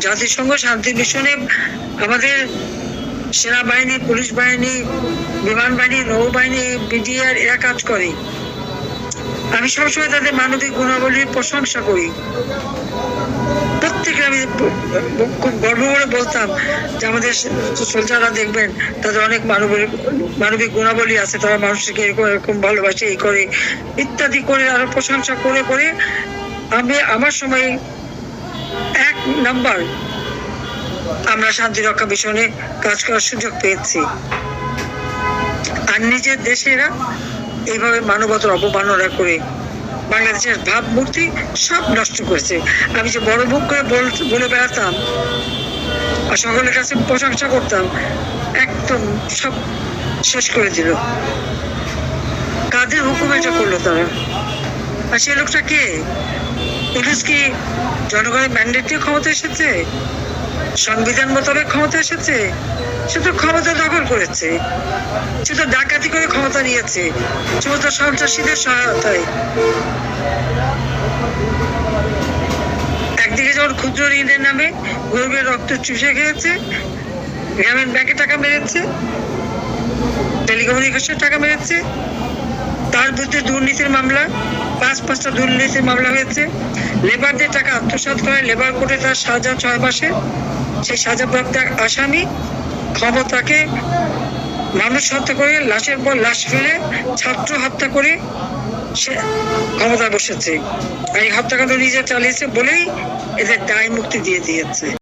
জাতিসংঘ শান্তি মিশনে আমাদের সেনাবাহিনী পুলিশ বাহিনী বিমান বাহিনী নৌবাহিনী বিডিআর এরা কাজ করে আমি সবসময় তাদের মানবিক গুণাবলীর প্রশংসা করি প্রত্যেকে আমি খুব গর্ব করে বলতাম যে আমাদের সোলজাররা দেখবেন তাদের অনেক মানবিক মানবিক গুণাবলী আছে তারা মানুষকে এরকম এরকম ভালোবাসে এই করে ইত্যাদি করে আরও প্রশংসা করে করে আমি আমার সময় নাম্বার। আমরা শান্তি রক্ষা মিশনে কাজ করার সুযোগ পেয়েছি। আর নিজের দেশেরা এইভাবে মানবতার অবমাননা করে বাংলাদেশের ভাবমূর্তি সব নষ্ট করেছে। আমি যে বড় মুখ করে বলে বেড়াতাম আর সকলের কাছে প্রশংসা করতাম, একদম সব শেষ করে দিল। কাদের হুকুম এটা করল তারা? আর সে লোকটা কে? ইউনুস কি জনগণের ম্যান্ডেট ক্ষমতা এসেছে? সংবিধান মোতাবেক ক্ষমতা এসেছে? সে তো ক্ষমতা দখল করেছে। সে তো ডাকাতি করে ক্ষমতা নিয়েছে। শুধু সন্ত্রাসীদের সহায়তায়। একদিকে যখন ক্ষুদ্র ঋণের নামে গরিবের রক্ত চুষে খেয়েছে গ্রামীণ ব্যাংকে টাকা মেরেছে, টেলিকমিউনিকেশন টাকা মেরেছে তার বিরুদ্ধে দুর্নীতির মামলা, পাঁচ পাঁচটা দুর্নীতির মামলা হয়েছে। লেবারদের টাকা আত্মসাৎ করে, লেবার কোর্টে তার সাজা ছয় মাসে। সেই সাজাপ্রাপ্ত এক আসামি ক্ষমতাকে মানুষ হত্যা করে, লাশের পর লাশ ফেলে ছাত্র হত্যা করে সে ক্ষমতা বসেছে। এই হত্যাকাণ্ড নিজে চালিয়েছে বলেই এদের দায় মুক্তি দিয়ে দিয়েছে।